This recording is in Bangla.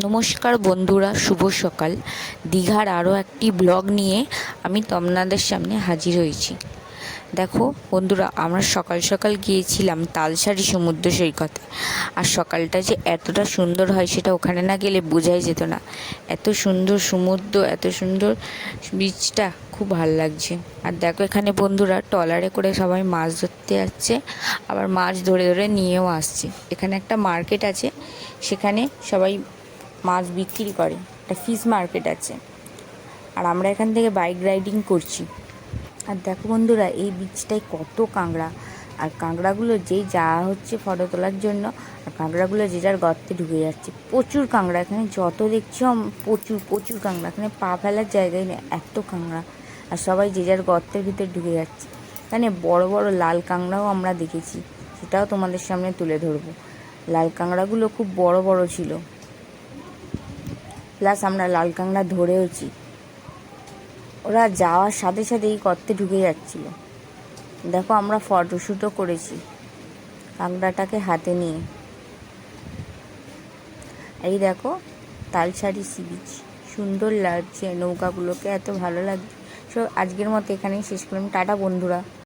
নমস্কার বন্ধুরা, শুভ সকাল। দীঘার আরও একটি ব্লগ নিয়ে আমি তমনাদের সামনে হাজির হয়েছি। দেখো বন্ধুরা, আমরা সকাল সকাল গিয়েছিলাম তালসারি সমুদ্র সৈকতে। আর সকালটা যে এতটা সুন্দর হয় সেটা ওখানে না গেলে বোঝাই যেত না। এত সুন্দর সমুদ্র, এত সুন্দর বিচটা খুব ভালো লাগছে। আর দেখো এখানে বন্ধুরা, ট্রলারে করে সবাই মাছ ধরতে যাচ্ছে আবার মাছ ধরে ধরে নিয়েও আসছে। এখানে একটা মার্কেট আছে, সেখানে সবাই মাছ বিক্রি করে। একটা ফিশ মার্কেট আছে। আর আমরা এখান থেকে বাইক রাইডিং করছি। আর দেখো বন্ধুরা, এই বিচটায় কত কাঁকড়া। আর কাঁকড়াগুলো যেই যাওয়া হচ্ছে ফটো তোলার জন্য, আর কাঁকড়াগুলো যে যার গর্তে ঢুকে যাচ্ছে। প্রচুর কাঁকড়া এখানে। যত দেখছি প্রচুর প্রচুর কাঁকড়া। এখানে পা ফেলার জায়গায় নেই, এত কাঁকড়া। আর সবাই যে যার গর্তের ভিতর ঢুকে যাচ্ছে। এখানে বড় বড় লাল কাঁকড়াও আমরা দেখেছি। সেটাও তোমাদের সামনে তুলে ধরবো। লাল কাঁকড়াগুলো খুব বড় বড় ছিল। প্লাস আমরা লাল কাঁকড়া ধরেওছি। ওরা যাওয়ার সাথে সাথে এই গর্তে ঢুকে যাচ্ছিল। দেখো আমরা ফটোশ্যুটও করেছি কাঁকড়াটাকে হাতে নিয়ে। এই দেখো তালসারি সি বিচ। সুন্দর লাগছে নৌকাগুলোকে, এত ভালো লাগছে। সো আজকের মতো এখানেই শেষ করলাম। টাটা বন্ধুরা।